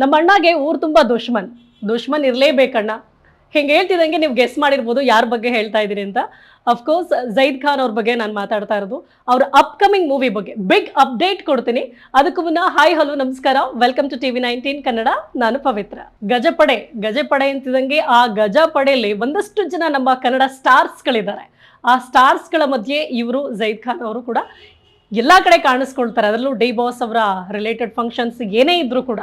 ನಮ್ಮ ಅಣ್ಣಗೆ ಊರು ತುಂಬ ದುಶ್ಮನ್. ದುಶ್ಮನ್ ಇರಲೇಬೇಕಣ್ಣ. ಹಿಂಗೆ ಹೇಳ್ತಿದ್ದಂಗೆ ನೀವು ಗೆಸ್ ಮಾಡಿರ್ಬೋದು ಯಾರ ಬಗ್ಗೆ ಹೇಳ್ತಾ ಇದ್ದೀರಿ ಅಂತ. ಅಫ್ಕೋರ್ಸ್ ಜೈದ್ ಖಾನ್ ಅವ್ರ ಬಗ್ಗೆ ನಾನು ಮಾತಾಡ್ತಾ ಇರೋದು. ಅವ್ರ ಅಪ್ಕಮಿಂಗ್ ಮೂವಿ ಬಗ್ಗೆ. ಬಿಗ್ ಅಪ್ಡೇಟ್ ಕೊಡ್ತೀನಿ. ಅದಕ್ಕೂ ಮುನ್ನ ಹಾಯ್ ಹಲೋ ನಮಸ್ಕಾರ. Welcome to TV nineteen Kannada. ನಾನು ಪವಿತ್ರ. ಗಜಪಡೆ. ಗಜಪಡೆ ಅಂತಿದ್ದಂಗೆ ಆ ಗಜಪಡೆಯಲ್ಲಿ ಒಂದಷ್ಟು ಜನ ನಮ್ಮ ಕನ್ನಡ ಸ್ಟಾರ್ಸ್ಗಳಿದ್ದಾರೆ ಆ ಸ್ಟಾರ್ಸ್ಗಳ ಮಧ್ಯೆ ಇವರು ಜೈದ್ ಖಾನ್ ಅವರು ಕೂಡ ಎಲ್ಲ ಕಡೆ ಕಾಣಿಸ್ಕೊಳ್ತಾರೆ. ಅದರಲ್ಲೂ ಡಿ ಬಾಸ್ ಅವರ ರಿಲೇಟೆಡ್ ಫಂಕ್ಷನ್ಸ್ ಏನೇ ಇದ್ರೂ ಕೂಡ.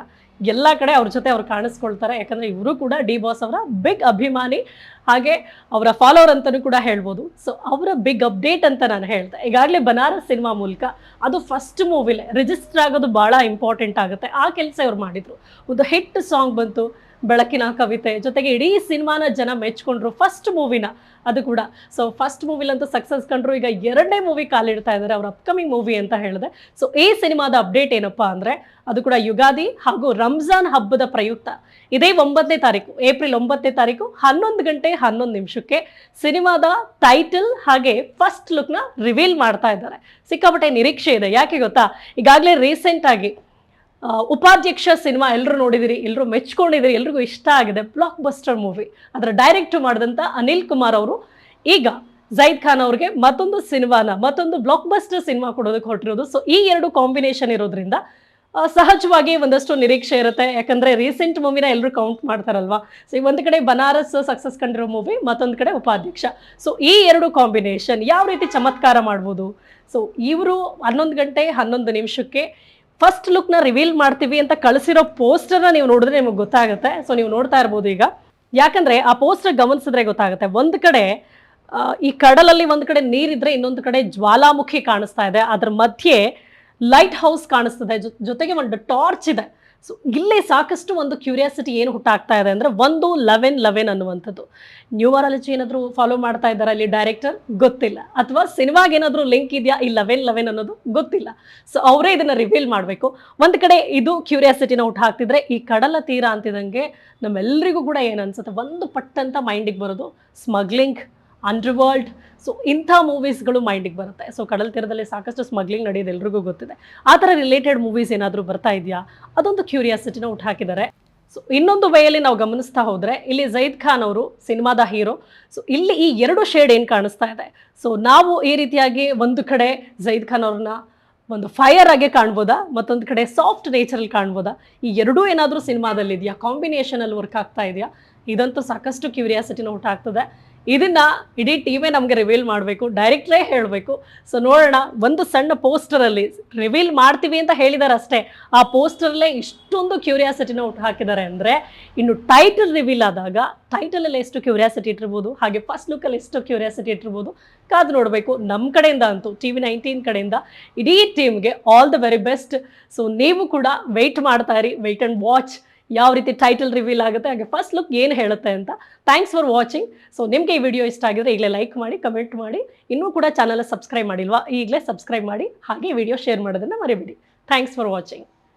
ಎಲ್ಲ ಕಡೆ ಅವ್ರ ಜೊತೆ ಅವ್ರು ಕಾಣಿಸ್ಕೊಳ್ತಾರೆ. ಯಾಕಂದರೆ ಇವರು ಕೂಡ ಡಿ ಬಾಸ್ ಅವರ ಬಿಗ್ ಅಭಿಮಾನಿ. ಹಾಗೆ ಅವರ ಫಾಲೋವರ್ ಅಂತಲೂ ಕೂಡ ಹೇಳ್ಬೋದು. ಸೊ ಅವರ ಬಿಗ್ ಅಪ್ಡೇಟ್ ಅಂತ ನಾನು ಹೇಳ್ತೆ ಈಗಾಗಲೇ ಬನಾರಸ್ ಸಿನಿಮಾ ಮೂಲಕ ಅದು ಫಸ್ಟ್ ಮೂವಿಲೇ ರಿಜಿಸ್ಟರ್ ಆಗೋದು ಭಾಳ ಇಂಪಾರ್ಟೆಂಟ್ ಆಗುತ್ತೆ. ಆ ಕೆಲಸ ಇವ್ರು ಮಾಡಿದರು. ಒಂದು ಹಿಟ್ ಸಾಂಗ್ ಬಂತು. ಬೆಳಕಿನ ಕವಿತೆ. ಜೊತೆಗೆ ಇಡೀ ಸಿನಿಮಾನ ಜನ ಮೆಚ್ಕೊಂಡ್ರು ಫಸ್ಟ್ ಮೂವಿನ ಅದು ಕೂಡ. ಸೊ ಫಸ್ಟ್ ಮೂವಿಲಂತೂ ಸಕ್ಸಸ್ ಕಂಡ್ರು. ಈಗ ಎರಡನೇ ಮೂವಿ ಕಾಲಿಡ್ತಾ ಇದ್ದಾರೆ ಅವ್ರ ಅಪ್ಕಮಿಂಗ್ ಮೂವಿ ಅಂತ ಹೇಳಿದೆ. ಸೊ ಈ ಸಿನಿಮಾದ ಅಪ್ಡೇಟ್ ಏನಪ್ಪಾ ಅಂದರೆ, ಅದು ಕೂಡ ಯುಗಾದಿ ಹಾಗೂ ರಂಜಾನ್ ಹಬ್ಬದ ಪ್ರಯುಕ್ತ. ಇದೇ ಒಂಬತ್ತನೇ ತಾರೀಕು, ಏಪ್ರಿಲ್ ಒಂಬತ್ತನೇ ತಾರೀಕು, ಹನ್ನೊಂದು ಗಂಟೆ ಹನ್ನೊಂದು ನಿಮಿಷಕ್ಕೆ ಸಿನಿಮಾದ ಟೈಟಲ್ ಹಾಗೆ ಫಸ್ಟ್ ಲುಕ್ನ ರಿವೀಲ್ ಮಾಡ್ತಾ ಇದ್ದಾರೆ. ಸಿಕ್ಕಾಪಟ್ಟೆ ನಿರೀಕ್ಷೆ ಇದೆ. ಯಾಕೆ ಗೊತ್ತಾ? ಈಗಾಗಲೇ ರೀಸೆಂಟ್ ಆಗಿ ಉಪಾಧ್ಯಕ್ಷ ಸಿನಿಮಾ ಎಲ್ಲರೂ ನೋಡಿದಿರಿ ಎಲ್ಲರೂ ಮೆಚ್ಕೊಂಡಿದ್ದೀರಿ ಎಲ್ರಿಗೂ ಇಷ್ಟ ಆಗಿದೆ. ಬ್ಲಾಕ್ ಬಸ್ಟರ್ ಮೂವಿ ಅದರ ಡೈರೆಕ್ಟ್ ಮಾಡಿದಂಥ ಅನಿಲ್ ಕುಮಾರ್ ಅವರು. ಈಗ ಜೈದ್ ಖಾನ್ ಅವ್ರಿಗೆ ಮತ್ತೊಂದು ಸಿನಿಮಾನ, ಮತ್ತೊಂದು ಬ್ಲಾಕ್ ಬಸ್ಟರ್ ಸಿನಿಮಾ ಕೊಡೋದಕ್ಕೆ ಹೊರಟಿರೋದು. ಸೊ ಈ ಎರಡು ಕಾಂಬಿನೇಷನ್ ಇರೋದ್ರಿಂದ ಸಹಜವಾಗಿ ಒಂದಷ್ಟು ನಿರೀಕ್ಷೆ ಇರುತ್ತೆ. ಯಾಕಂದ್ರೆ ರೀಸೆಂಟ್ ಮೂವಿನ ಎಲ್ಲರೂ ಕೌಂಟ್ ಮಾಡ್ತಾರಲ್ವಾ? ಸೊ ಈ ಒಂದು ಕಡೆ ಬನಾರಸ್ ಸಕ್ಸಸ್ ಕಂಡಿರೋ ಮೂವಿ ಮತ್ತೊಂದು ಕಡೆ ಉಪಾಧ್ಯಕ್ಷ. ಸೊ ಈ ಎರಡು ಕಾಂಬಿನೇಷನ್ ಯಾವ ರೀತಿ ಚಮತ್ಕಾರ ಮಾಡ್ಬೋದು? ಸೊ ಇವರು ಹನ್ನೊಂದು ಗಂಟೆ ಹನ್ನೊಂದು ನಿಮಿಷಕ್ಕೆ ಫಸ್ಟ್ ಲುಕ್ನ ರಿವೀಲ್ ಮಾಡ್ತೀವಿ ಅಂತ ಕಳಿಸಿರೋ ಪೋಸ್ಟರ್ನ ನೀವು ನೋಡಿದ್ರೆ ನಿಮಗೆ ಗೊತ್ತಾಗುತ್ತೆ. ಸೊ ನೀವು ನೋಡ್ತಾ ಇರ್ಬೋದು ಈಗ. ಯಾಕಂದ್ರೆ ಆ ಪೋಸ್ಟರ್ ಗಮನಿಸಿದ್ರೆ ಗೊತ್ತಾಗುತ್ತೆ. ಒಂದು ಕಡೆ ಈ ಕಡಲಲ್ಲಿ ಒಂದು ಕಡೆ ನೀರಿದ್ರೆ ಇನ್ನೊಂದು ಕಡೆ ಜ್ವಾಲಾಮುಖಿ ಕಾಣಿಸ್ತಾ ಇದೆ. ಅದ್ರ ಮಧ್ಯೆ ಲೈಟ್ ಹೌಸ್ ಕಾಣಿಸ್ತದೆ ಜೊತೆಗೆ ಒಂದು ಟಾರ್ಚ್ ಇದೆ. ಸೊ ಇಲ್ಲಿ ಸಾಕಷ್ಟು ಒಂದು ಕ್ಯೂರಿಯಾಸಿಟಿ ಏನು ಹುಟ್ಟಾಗ್ತಾ ಇದೆ ಅಂದರೆ ಒಂದು ಲೆವೆನ್ ಲೆವೆನ್ ಅನ್ನುವಂಥದ್ದು. ನ್ಯೂಮರಾಲಜಿ ಏನಾದರೂ ಫಾಲೋ ಮಾಡ್ತಾ ಇದ್ದಾರೆ ಅಲ್ಲಿ ಡೈರೆಕ್ಟರ್ ಗೊತ್ತಿಲ್ಲ. ಅಥವಾ ಸಿನಿಮಾಗೆ ಏನಾದರೂ ಲಿಂಕ್ ಇದೆಯಾ? ಈ ಲೆವೆನ್ ಲೆವೆನ್ ಅನ್ನೋದು ಗೊತ್ತಿಲ್ಲ. ಸೊ ಅವರೇ ಇದನ್ನು ರಿವೀಲ್ ಮಾಡಬೇಕು. ಒಂದು ಕಡೆ ಇದು ಕ್ಯೂರಿಯಾಸಿಟಿನ ಹುಟ್ಟು ಹಾಕ್ತಿದ್ರೆ ಈ ಕಡಲ ತೀರ ಅಂತಿದಂಗೆ ನಮ್ಮೆಲ್ಲರಿಗೂ ಕೂಡ ಏನು ಅನ್ಸುತ್ತೆ ಒಂದು ಪಟ್ಟಂತ ಮೈಂಡಿಗೆ ಬರೋದು ಸ್ಮಗ್ಲಿಂಗ್ ಅಂಡರ್ವರ್ಲ್ಡ್ ಸೊ ಇಂಥ ಮೂವೀಸ್ಗಳು ಮೈಂಡಿಗೆ ಬರುತ್ತೆ. ಸೊ ಕಡಲ ತೀರದಲ್ಲಿ ಸಾಕಷ್ಟು ಸ್ಮಗ್ಲಿಂಗ್ ನಡೆಯೋದು ಎಲ್ರಿಗೂ ಗೊತ್ತಿದೆ. ಆ ಥರ ರಿಲೇಟೆಡ್ ಮೂವೀಸ್ ಏನಾದರೂ ಬರ್ತಾ ಇದೆಯಾ? ಅದೊಂದು ಕ್ಯೂರಿಯಾಸಿಟಿನ ಹುಟ್ಟು ಹಾಕಿದ್ದಾರೆ. ಸೊ ಇನ್ನೊಂದು ವೇಯಲ್ಲಿ ನಾವು ಗಮನಿಸ್ತಾ ಹೋದರೆ, ಇಲ್ಲಿ ಜೈದ್ ಖಾನ್ ಅವರು ಸಿನಿಮಾದ ಹೀರೋ ಸೊ ಇಲ್ಲಿ ಈ ಎರಡು ಶೇಡ್ ಏನು ಕಾಣಿಸ್ತಾ ಇದೆ? ಸೊ ನಾವು ಈ ರೀತಿಯಾಗಿ ಒಂದು ಕಡೆ ಜೈದ್ ಖಾನ್ ಅವ್ರನ್ನ ಒಂದು ಫೈರ್ ಆಗಿ ಕಾಣ್ಬೋದಾ? ಮತ್ತೊಂದು ಕಡೆ ಸಾಫ್ಟ್ ನೇಚರಲ್ಲಿ ಕಾಣ್ಬೋದಾ? ಈ ಎರಡೂ ಏನಾದರೂ ಸಿನಿಮಾದಲ್ಲಿ ಇದೆಯಾ ಕಾಂಬಿನೇಷನಲ್ಲಿ ವರ್ಕ್ ಆಗ್ತಾ ಇದೆಯಾ? ಇದಂತೂ ಸಾಕಷ್ಟು ಕ್ಯೂರಿಯಾಸಿಟಿನ ಹುಟ್ಟಾಗ್ತದೆ ಇದನ್ನ ಇಡೀ ಟೀಮೇ ನಮಗೆ ರಿವೀಲ್ ಮಾಡಬೇಕು ಡೈರೆಕ್ಟ್ಲೇ ಹೇಳಬೇಕು. ಸೊ ನೋಡೋಣ, ಒಂದು ಸಣ್ಣ ಪೋಸ್ಟರಲ್ಲಿ ರಿವೀಲ್ ಮಾಡ್ತೀವಿ ಅಂತ ಹೇಳಿದಾರೆ ಅಷ್ಟೇ ಆ ಪೋಸ್ಟರಲ್ಲೇ ಇಷ್ಟೊಂದು ಕ್ಯೂರಿಯಾಸಿಟಿನ ಹುಟ್ಟು ಹಾಕಿದ್ದಾರೆ ಅಂದರೆ, ಇನ್ನು ಟೈಟಲ್ ರಿವೀಲ್ ಆದಾಗ ಟೈಟಲಲ್ಲಿ ಎಷ್ಟು ಕ್ಯೂರಿಯಾಸಿಟಿ ಇಟ್ಟಿರ್ಬೋದು, ಹಾಗೆ ಫಸ್ಟ್ ಲುಕ್ಕಲ್ಲಿ ಎಷ್ಟು ಕ್ಯೂರಿಯಾಸಿಟಿ ಇಟ್ಟಿರ್ಬೋದು, ಕಾದು ನೋಡಬೇಕು. ನಮ್ಮ ಕಡೆಯಿಂದ ಅಂತೂ ಟಿ ವಿ ನೈನ್ಟೀನ್ ಕಡೆಯಿಂದ, ಇಡೀ ಟೀಮ್ಗೆ all the very best so ನೀವು ಕೂಡ ವೆಯ್ಟ್ ಮಾಡ್ತಾ ಇರಿ ವೆಯ್ಟ್ ಆ್ಯಂಡ್ ವಾಚ್ ಯಾವ ರೀತಿ ಟೈಟಲ್ ರಿವೀಲ್ ಆಗುತ್ತೆ, ಹಾಗೆ ಫಸ್ಟ್ ಲುಕ್ ಏನು ಹೇಳುತ್ತೆ ಅಂತ. ಥ್ಯಾಂಕ್ಸ್ ಫಾರ್ ವಾಚಿಂಗ್ ಸೊ ನಿಮಗೆ ಈ ವಿಡಿಯೋ ಇಷ್ಟ ಆಗಿದ್ರೆ ಈಗಲೇ ಲೈಕ್ ಮಾಡಿ ಕಮೆಂಟ್ ಮಾಡಿ. ಇನ್ನೂ ಕೂಡ ಚಾನಲ್ ಸಬ್ಸ್ಕ್ರೈಬ್ ಮಾಡಿಲ್ವಾ, ಈಗಲೇ ಸಬ್ಸ್ಕ್ರೈಬ್ ಮಾಡಿ. ಹಾಗೆ ವಿಡಿಯೋ ಶೇರ್ ಮಾಡೋದನ್ನು ಮರಿಬೇಡಿ. Thanks for watching